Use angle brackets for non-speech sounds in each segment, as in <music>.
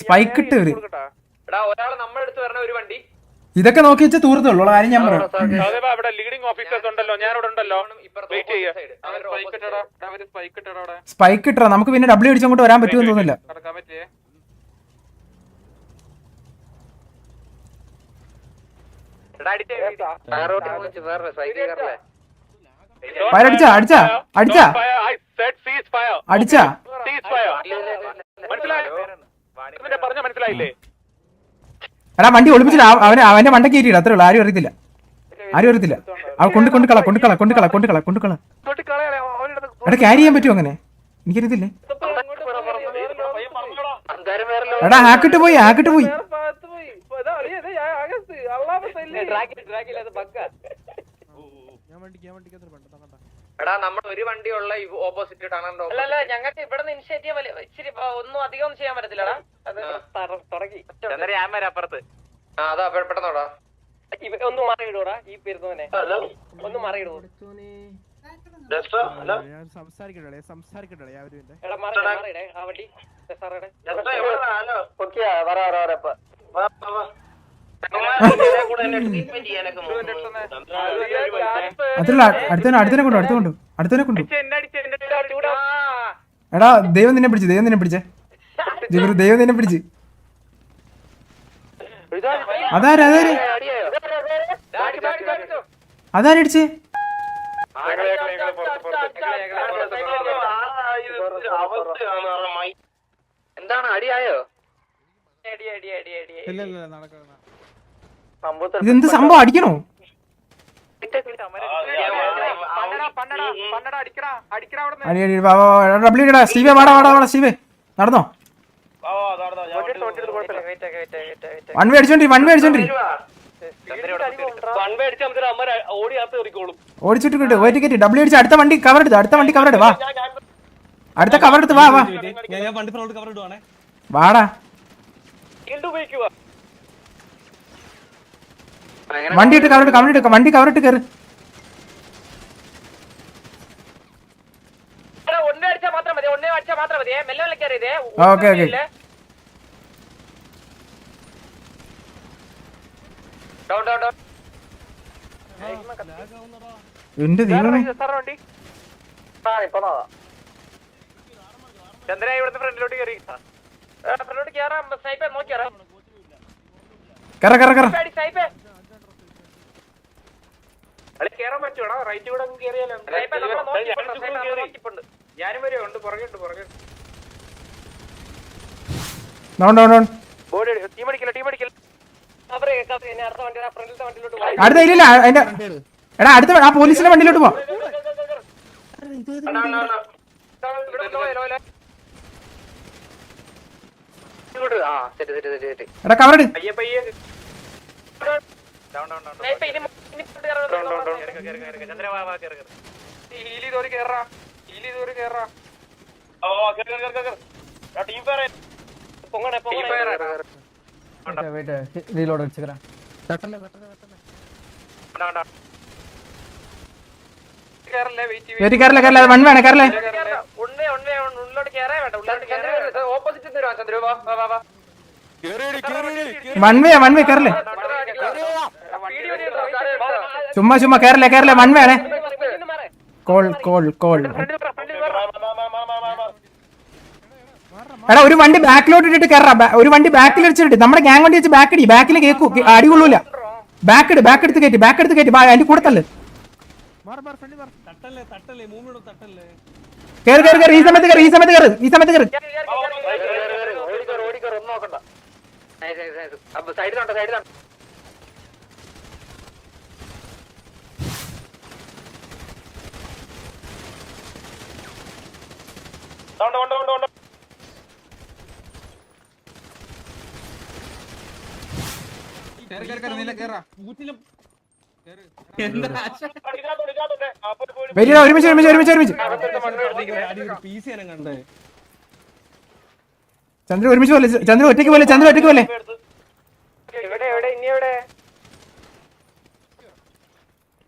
Spike ഇട്ട് ഇവർ എടാ ഒരാൾ നമ്മുടെ അടുത്ത് വരണ ഒരു വണ്ടി. ഇതൊക്കെ നോക്കി വെച്ചാൽ തൂർത്തുള്ളൂ കാര്യം ഞാൻ പറയാം അതേപോലെ അവിടെ ലീഡിംഗ് ഓഫീസേഴ്സ് ഉണ്ടല്ലോ. ഞാൻ ഉണ്ടല്ലോ. വെയിറ്റ് ചെയ്യാ. സ്പൈക്ക് ഇട്ടോ നമുക്ക് പിന്നെ ഡബ്ല്യൂ അടിച്ചങ്ങോട്ട് വരാൻ പറ്റുമെന്ന് തോന്നില്ല ഫയർ അടിച്ചാ. അടിച്ചാ. അടിച്ചാ അടിച്ചാ? എടാ വണ്ടി ഒളിപ്പിച്ചില്ല. അവ- അവനെ അവന്റെ മണ്ട കീറ്റിട അത്രേ ഉള്ളൂ. ആരും അറിയത്തില്ല. ആരും അറിയത്തില്ല. അവ കൊണ്ട് കൊണ്ട് കള കൊണ്ട് കള കൊണ്ട് കള കൊണ്ട് കള കൊണ്ട് കള. എടാ ക്യാരി ചെയ്യാൻ പറ്റുമോ അങ്ങനെ? എനിക്കറിയത്തില്ലേ? എടാ ഹാക്കിട്ട് പോയി ഹാക്കിട്ട് പോയി. എടാ നമ്മൾ ഒരു വണ്ടിയുള്ള ഓപ്പോസിറ്റ് അല്ലല്ല അല്ല ഞങ്ങൾക്ക് ഇവിടെ നിന്ന് ഇനിഷ്യേറ്റീവ് ഇച്ചിരി ഒന്നും അധികം ഒന്നും ചെയ്യാൻ പറ്റത്തില്ലടാ. അത് തുടങ്ങി. ഞാൻ വരാം അപ്പുറത്ത്. ആ അതാ പെട്ടെന്നോടാ. ഒന്ന് മറിയിടൂടാ ഈ പെരുന്നോനെ ഒന്ന് മറിയിടൂ. സംസാരിക്കട്ടെ സംസാരിക്കട്ടെ അവർ അതിലുള്ള അടുത്തന്നെ അടുത്തനെ കൊണ്ടു അടുത്ത കൊണ്ടു അടുത്തനെ കൊണ്ടു. എടാ ദൈവം നിന്നെ പിടിച്ചു ദൈവം നിന്നെ പിടിച്ചേ. ജിബിർ ദൈവം നിന്നെ പിടിച്ച്. അതാര് അതാര്? അതാരടിച്ച് എന്താണ് അടിയായോ? അടി അടി അടി അടി ഇല്ല ഇല്ല നടക്കണം ഇതെന്ത് സംഭവം അടിക്കണോ അടി അടി വാ വാ വാ ഡബ്ല്യു ഇടാ സ്റ്റീവേ വാടാ വാടാ വാടാ സ്റ്റീവേ നടന്നോ വൺ വേ അടിച്ചോണ്ടി വൺ വേ അടിച്ചോണ്ടി ഓടിച്ചിട്ട് കിട്ടും വെയിറ്റ് ടിക്കറ്റ് ഡബ്ല്യു അടിച്ച് അടുത്ത വണ്ടി കവർ എടുത്ത് അടുത്ത വണ്ടി കവർ എടു വാ അടുത്ത കവർ എടുത്ത് വാ വാ ഞാൻ വണ്ടി ഫ്രോണ്ട് കവർ ഇടുവാണേ വാടാ വണ്ടി ഇട്ട് കവർ ഇട്ട് കവർ ഇട്ട് വണ്ടി കവർ ഇട്ട് കയറ് ഒന്നേ അടിച്ചാൽ മാത്രം മതി ഒന്നേ ഇട്ട് കവറിട്ട് കവറിട്ട് വണ്ടി കവറിട്ട് കയറി ഓക്കെ ഓക്കെ. എന്റെ ദൈവമേ? ചന്ദ്ര ഫ്രണ്ടിലോട്ട് കയറി ഫ്രണ്ടിലോട്ട് സ്നൈപ്പർ കറ. കറ കറ സ്നൈപ്പർ കേറാൻ പറ്റുവാടാ? റൈറ്റ് കൂടെ അങ്ങ് കേറിയാലോ? ഞാനും വരും ഉണ്ട് പുറകെയുണ്ട് അടുത്ത വണ്ടി ഫ്രണ്ടിലത്തെ വണ്ടിയിലോട്ട് പോയി അടുത്ത ഇല്ലില്ല അതിന്റെ എടാ അടുത്ത ആ പോലീസിന്റെ വണ്ടിയിലോട്ട് പോ. എടാ കവർ ഇട് പയ്യെ പയ്യെ ഡൗൺ ഡൗൺ ഡൗൺ ഇനി ഇനി ഇങ്ങോട്ട് കയറാം. കേറി കേറി കേറി ചന്ദ്ര വാ വാ കേറി കേറി ഹീൽ ചെയ്തോര് കേറാ ഹീൽ ചെയ്തോര് കേറാ ഓ കേറി കേറി കേറി കേറി ടീം ഫയർ പൊങ്ങണേ ടീം പൊങ്ങണേ ഫയർ ഡൗൺ ഡൗൺ കേറല്ലേ വെയിറ്റ് കയറി കയറില്ല കയറില്ല വൺ വേണേ കയറില്ലേ വൺ വേ വൺ വേ കയറില്ലേ ചുമ്മാ ചുമ്മാ കേരള കേരള വൺവേണേ വേണേ കോൾ കോൾ കോൾ എടാ ഒരു വണ്ടി ബാക്കിലോട്ട് ഇട്ടിട്ട് കയറാ ഒരു വണ്ടി ബാക്കിൽ വെച്ചിട്ട് നമ്മുടെ ഗ്യാങ് വണ്ടി വെച്ച് ബാക്ക് അടി ബാക്കിൽ കേക്കു അടി കൊള്ളൂല ബാക്ക് ഇട് ബാക്ക് എടുത്ത് കയറ്റി ബാക്ക് എടുത്ത് കയറ്റി ബാ അതിന്റെ കൂടെ തല്ല് കേറി ഫ്രണ്ട് മാറി തട്ടല്ലേ തട്ടല്ലേ മൂന്ന് തട്ടല്ലേ കയറി കയറി കയറി ഈ സമയത്ത് കയറി ഈ സമയത്ത് കയറി ഈ സമയത്ത് കയറി സൈഡിലുണ്ട് സൈഡിലുണ്ട് ഡൗൺ ഡൗൺ ഡൗൺ ഡൗൺ കൂറ്റിലും ഇതിനകത്തോണ്ട് ഇതിനകത്തോണ്ട് ആ പോയി പോയി വരിക ഒരുമിച്ച് ഒരുമിച്ച് ഒരുമിച്ച് ഒരുമിച്ച്. ചന്ദ്ര ഒരുമിച്ച് പോലെ ചന്ദ്ര ഒറ്റയ്ക്ക് പോലെ ചന്ദ്ര ഒറ്റയ്ക്ക് പോലെ.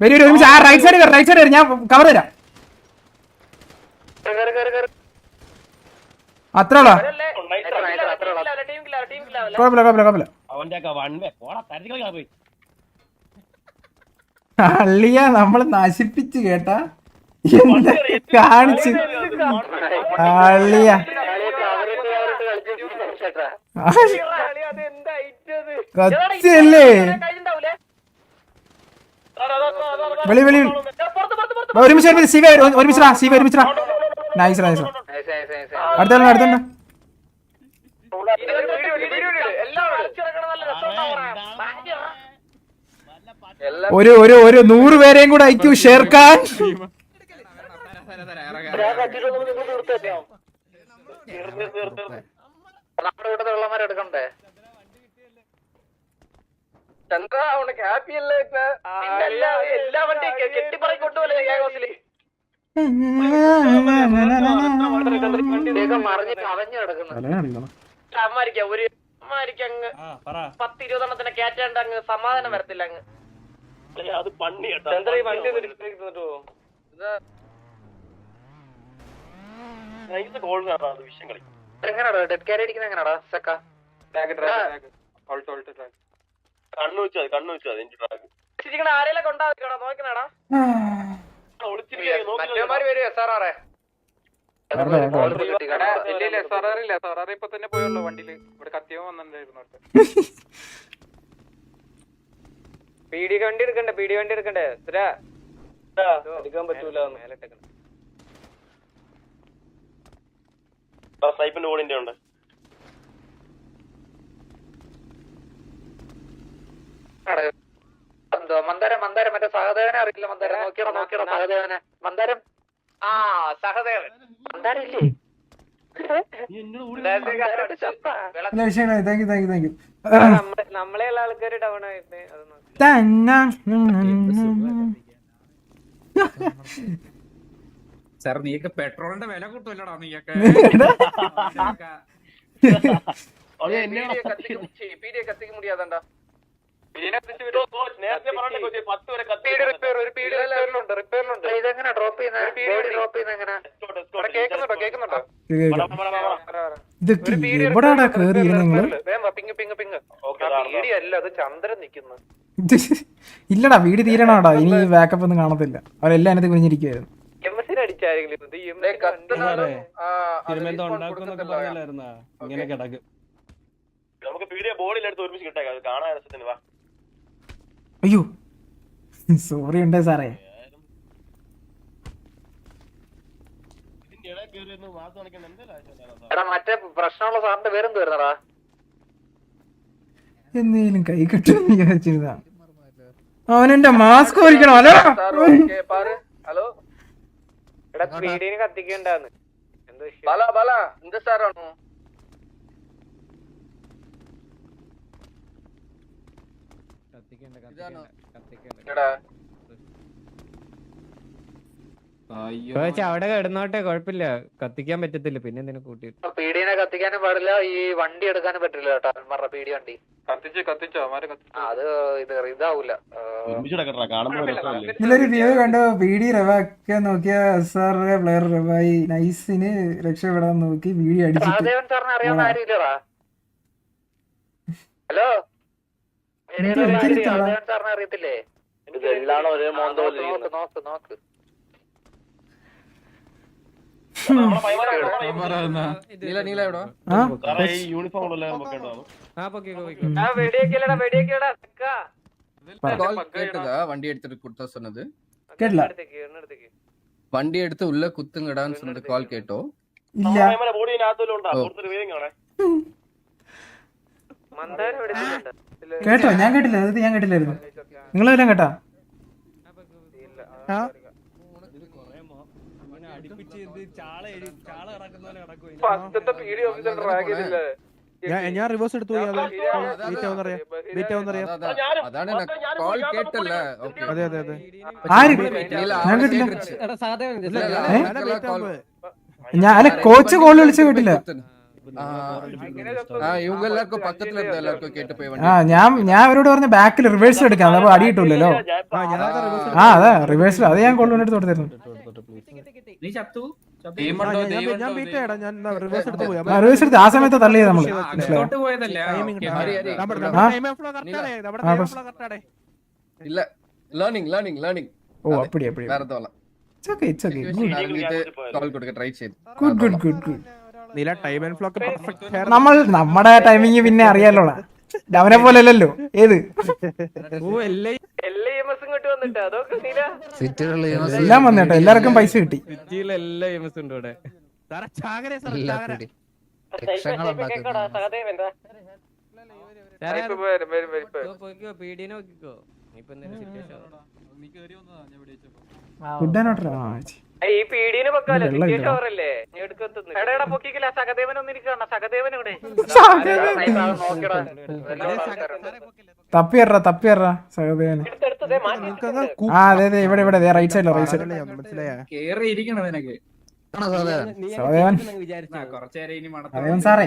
വരി ഒരുമിച്ച്. ആ റൈറ്റ് സൈഡ് റൈറ്റ് സൈഡ് ഞാൻ കവർ തരാം. അത്ര കുഴപ്പമില്ല കുഴപ്പമില്ല കുഴപ്പമില്ല. അള്ളിയ നമ്മൾ നശിപ്പിച്ച് കേട്ടാ. കാണിച്ചു? അള്ളിയ അത് എന്താ ഐറ്റത് കത്തിയല്ലേ വെളി വെളി ഒരുമിച്ച് ഒരുമിച്ച് സീവ ഒരുമിച്ചാ സീവ ഒരുമിച്ചാ നൈസ് നൈസ് അടുത്ത അടുത്ത ഒരു ഒരു ഒരു നൂറ് പേരെയും കൂടെ അയക്കൂ ഷേർഖാൻ നമ്മുടെ ഇവിടെ വെള്ളമാരെ എടുക്കണ്ടേ? ചന്ദ്ര ഉനക്ക് ഹാപ്പി അല്ലേ? എല്ലാ വണ്ടിയും കെട്ടിപ്പറക്കി കൊണ്ടുപോലെ ഹൗസിൽ? ഒരു അമ്മാരിക്ക അങ്ങ് ആ പറ. പത്ത് ഇരുപതെണ്ണത്തിനെ കയറ്റാണ്ട് അങ്ങ് സമാധാനം വരത്തില്ല അങ്ങ്. അത് ഈ വണ്ടി ഒന്ന് തന്നിട്ട് പോകും ഡെഡ് കാരി അടിക്കുന്ന എങ്ങനെയാടാ സെക്ക? കണ്ണു വെച്ചാൽ കണ്ണു വെച്ചാൽ ആരെയൊക്കെ ഉണ്ടാവിക്കടാ നോക്കണടാ മറ്റേമാര് വരും എസ് ആർ ആറെ പീടി വണ്ടി എടുക്കണ്ടേ? പീഡി വണ്ടി എടുക്കണ്ടേ? ഇത്ര എടുക്കാൻ പറ്റൂല സ്നൈപ്പിന്റെ ഓടിന്റെ ഉണ്ട്. എന്തോ മന്ദാരം മന്ദാരം മറ്റേ സഹദേവനെ അറിയില്ല മന്ദാരം നോക്കിയോ നോക്കിയോ സഹദേവനെ മന്ദാരം ആ സഹദേവൻ മന്ദാരം ഇല്ലേ ആൾക്കാർ ഡൗൺ ആയിട്ട് അത് നോക്കി സാർ നീയൊക്കെ പെട്രോളിന്റെ വില കൂട്ടുമല്ലടാ നീയൊക്കെ കത്തിക്ക് മുടിയാതണ്ടാ ഇതെങ്ങനെ ഡ്രോപ്പ് ചെയ്യുന്നത് ബോഡി ഡ്രോപ്പ് എങ്ങനെ? കേൾക്കുന്നുണ്ടോ കേൾക്കുന്നുണ്ടോ എവിടാടാ കേറി <laughs> ഇല്ലടാ വീട് തീരണാടാ. ഇനി ബാക്കപ്പ് ഒന്നും കാണത്തില്ല. അവരെല്ലാം അതിനകത്ത് കുഞ്ഞിരിക്കുവായിരുന്നു നമുക്ക് പീഡിയ ബോർഡിലെടുത്ത് ഒരുമിച്ച് അത് കാണാൻ രസത്തിന് വാ. അയ്യോ. സോറി ഉണ്ട് സാറേ. എന്നേലും കൈ കിട്ടുമെന്ന് വിചാരിച്ചിരുന്ന അവനെന്റെ മാസ്ക് ഒരിക്കണം ഹലോ. ഹലോ? എടാ കത്തിക്കണ്ടാന്ന്. എന്തോ ബല ബല എന്ത് സാറാണോ എടാ കോച്ച് അവിടെ കിടന്നോട്ടെ കുഴപ്പമില്ല. കത്തിക്കാൻ പറ്റത്തില്ല. പിന്നെ എന്തിനു കൂട്ടി പീഡിയനെ കത്തിക്കാനും പാടില്ല ഈ വണ്ടി എടുക്കാനും പറ്റില്ല കേട്ടോ. പീഡി വണ്ടി. കത്തിച്ച് കത്തിച്ചോ? അവന്മാരെ ആ, അത് ഇത് ഇതാവൂല. ഇതിലൊരു വ്യൂ കണ്ടോ നോക്കിയ പ്ലെയർ റവായി നൈസിന് രക്ഷപ്പെടാൻ നോക്കി വീഡിയോ അടിച്ചിട്ട്. സഹദേവൻ സാറിനെ അറിയാവുന്ന ആരും ഇല്ലടാ ഹലോ എനിക്ക് എനിക്കറിയത്തില്ല. സഹദേവൻ സാറിനെ അറിയത്തില്ലേ എല്ലാണോ ഒരേ ആ, നോക്ക് നോക്ക് നോക്ക് നോക്ക് ആ ഈ യൂണിഫോം ഉള്ള വെക്കേണ്ടതാണ് ആ പൊക്കി പോയിക്കോ ആ വെടിയൊക്കെയല്ലടാ വെടിയൊക്കെയടാ கால் கேட்டதா வண்டி எடுத்துட்டு கொடுத்தா சொன்னது കേട്ടില്ല வண்டி எடுத்து உள்ள குத்துங்கடான்னு சொன்னது கால் கேட்டோம் ഇല്ല കേട്ടോ ഞാൻ കേട്ടില്ല അത് ഞാൻ കേട്ടില്ലായിരുന്നു നിങ്ങളെല്ലാം കേട്ടാ ഞാൻ റിവേഴ്സ് എടുത്തു അതെ അതെ ഞാൻ കേട്ടില്ല ഞാൻ അല്ല കോച്ച് കോൾ വിളിച്ച കേട്ടില്ല ഞാൻ ഞാൻ അവരോട് പറഞ്ഞ ബാക്കിൽ റിവേഴ്സിൽ എടുക്കാം. അപ്പൊ അടിയിട്ടില്ലല്ലോ. ആ അതെ റിവേഴ്സിൽ അത് ഞാൻ കൊണ്ടു തൊട്ടായിരുന്നു ആ സമയത്ത് തള്ളിയത് നമ്മൾ ഓ അപ്പടി അപ്പടി it's okay it's okay good good good good നീല ടൈം ആൻഡ് ഫ്ലോ പെർഫെക്റ്റ് നമ്മൾ നമ്മുടെ ടൈമിങ് പിന്നെ അറിയാലോടാ. അവനെ പോലെ അല്ലല്ലോ ഏത്? ഓ എല്ലാം വന്നിട്ടോ ഇ എം എസും ഇങ്ങോട്ട് വന്നിട്ട്. അതൊക്കെ നീല. എല്ലാം വന്നേട്ടോ എല്ലാവർക്കും പൈസ കിട്ടി. പീഡിയെ നോക്കിക്കോ. ഇപ്പൊ സിറ്റുവേഷൻ ആൻഡ് ആ ഈ പീഡീന് പൊക്കാലോ. വെള്ളം സിറ്റുവേഷൻ ഇല്ല. ഓവറല്ലേ എടാ എടാ പൊക്കിക്കില്ല. സഹദേവൻ ഒന്നിരിക്കണ സഹദേവൻ ഇവിടെ തപ്പിയറാ തപ്പിയറ മാറ്റി ആ അതെ അതെ ഇവിടെ ഇവിടെ റൈറ്റ് സൈഡിലോ റൈറ്റ് സൈഡിലോ സഹദേവൻ കേറി ഇരിക്കണം നിനക്ക്. സഹദേവൻ? സാറേ.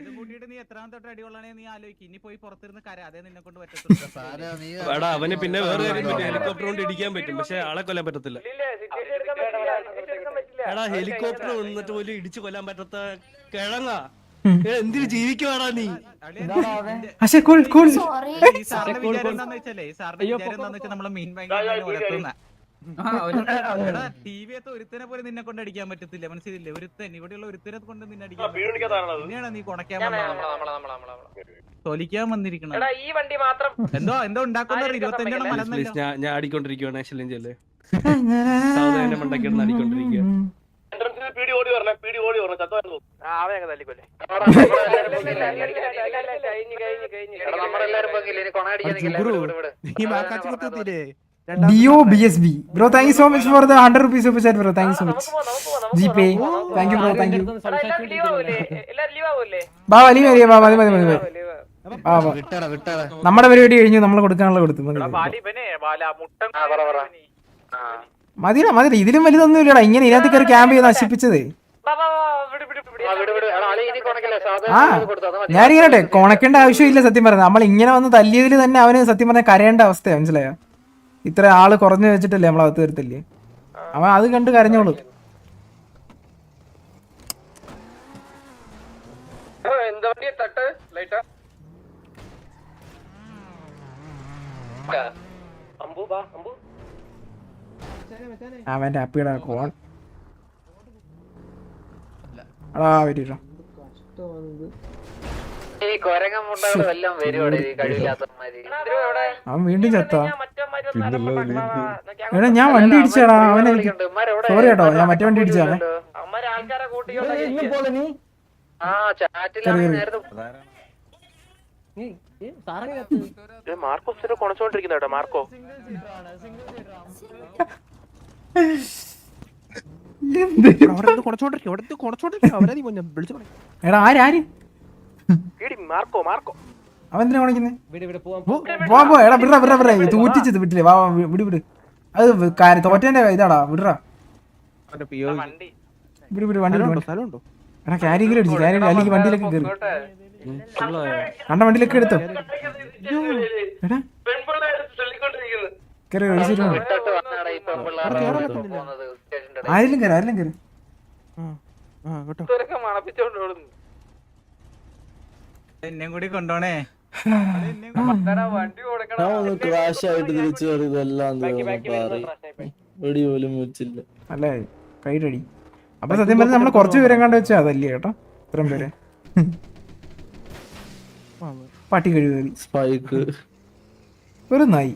ഇത് കൂട്ടിയിട്ട് നീ എത്രാം തൊട്ട് അടികൊള്ളാണേ നീ ആലോചിക്കും. ഇനി പോയി പുറത്തിരുന്ന് കര. അതേ നിന്നെ കൊണ്ട് പറ്റത്തില്ല എടാ അവന് പിന്നെ വേറെ കാര്യം പറ്റും. ഹെലികോപ്റ്റർ കൊണ്ട് ഇടിക്കാൻ പറ്റും. പക്ഷെ ആളെ കൊല്ലാൻ പറ്റത്തില്ല. സിറ്റുവേഷൻ എടുക്കാൻ പറ്റില്ല. എടുക്കാൻ പറ്റില്ല. എടാ ഹെലികോപ്റ്റർ വന്നിട്ട് പോലും ഇടിച്ചു കൊല്ലാൻ പറ്റാത്ത കിഴങ്ങാ. എന്തിനു ജീവിക്കുവാടാ നീ? പക്ഷേ കൂൾ കൂൾ. ഈ സാറിന്റെ വിചാരം എന്താന്ന് വെച്ചാലേ ഈ സാറിന്റെ വിചാരം എന്താന്ന് വെച്ചാൽ നമ്മളെ മീൻ ബാങ്ക് ഒരുത്തനെ പോലെ നിന്നെ കൊണ്ട് അടിക്കാൻ പറ്റത്തില്ല മനസ്സിലില്ലേ ഒരുത്തൻ ഇവിടെയുള്ള ഒരുത്തനെ കൊണ്ട് നിന്നെ അടിക്കാൻ നീ കൊണക്കാൻ നമ്മളെ വന്നത് നമ്മളെ നമ്മളെ നമ്മളെ നമ്മളെ തൊലിക്കാൻ വന്നിരിക്കണം എടാ ഈ വണ്ടി മാത്രം എന്തോ എന്തോ ഉണ്ടാക്കുന്ന ഇരുപത്തഞ്ചെണ്ണം പ്ലീസ് മലന്നല്ലോ ഞാൻ ആടിക്കൊണ്ടിരിക്കുക ഈ കുത്തിയില്ലേ ഡിഒ ബി എസ് B bro thank you so much for the hundred rupees super chat bro thank you so much G Pay thank you bro thank you ബാ വലിയ മതി ബാ മതി മതി മതി മതി. ആ ബാ വിട്ടാടാ വിട്ടാടാ. നമ്മുടെ പരിപാടി കഴിഞ്ഞു നമ്മൾ കൊടുക്കാനുള്ള കൊടുത്തു. മതി മതി. മതിടാ മതിടാ. ഇതിലും വലുതൊന്നും ഇല്ലടാ ഇങ്ങനെ ഇതിനകത്ത് കയറി ക്യാമ്പ് ചെയ്ത് നശിപ്പിച്ചത്. ആ ഞാനിങ്ങനെ കൊണക്കേണ്ട ആവശ്യമില്ല സത്യം പറഞ്ഞത് നമ്മൾ ഇങ്ങനെ വന്ന് തല്ലിയതിൽ തന്നെ അവന് സത്യം പറഞ്ഞാൽ കരയേണ്ട അവസ്ഥയാ മനസ്സിലായോ? ഇത്ര ആൾ കുറഞ്ഞു വെച്ചിട്ടല്ലേ നമ്മളകത്ത് വരത്തില്ലേ? അവൻ അത് കണ്ട് കരഞ്ഞോളൂ. എന്താ വണ്ടി തട്ട് ലൈറ്റാ അമ്പു ബാ അമ്പു. അവന്റെ അപ്പിയുടെ കോൺ അടാ വരീട്ടോ അവൻ വീണ്ടും ചത്താ? എടാ ഞാൻ വണ്ടി ഇടിച്ചാടാ അവനെ സോറി കേട്ടോ ഞാൻ മറ്റേ വണ്ടി ഇടിച്ചാണ് ആൾക്കാരെ കൂട്ടിയോണ്ട് ആ ചാറ്റിലാണ് നേരത്തെ മാർക്കോ കൊണച്ചോണ്ടിരിക്കുന്ന കേട്ടോ എടാ ആര് ആര്? അവൻ എന്തിനാ കാണിക്കുന്നേ? പോ പോ എടാ വിടറാ വിടറാ വിടറാ. ഇത് തൂറ്റിച്ചത് വിട്ടില്ലേ? വാ വാ, വി- വിട് വിട്. അത് കാര്യം തോറ്റേന്റെ ഇതാടാ വിടറാ. വണ്ടി. വിട് വിട് വണ്ടി എടാ ക്യാരിയെങ്കിലും അടിച്ചു ക്യാരി അല്ലെങ്കിൽ വണ്ടിയിലൊക്കെ കയറി. കണ്ട വണ്ടിയിലൊക്കെ എടുത്തോ. എടാ കയറി ഒഴിച്ചിട്ട് ആരെങ്കിലും കയറി ആരെങ്കിലും കയറി. ആ കേട്ടോ മണപ്പിച്ചോണ്ട് ഓടുന്നു. എന്നെയും കൂടി കൊണ്ടോണേ. ക്രാഷ് ആയിട്ട് തിരിച്ചു വെടി പോലും വെച്ചില്ല അല്ലേ? കൈരടി അപ്പൊ സത്യം പറഞ്ഞാൽ നമ്മൾ കുറച്ച് പേരെ കണ്ടു വെച്ചാ അതല്ലേ കേട്ടോ? ഇത്രയും പേര്. <laughs> പട്ടി കഴിവ്. സ്പൈക്ക് ഒരു നായി.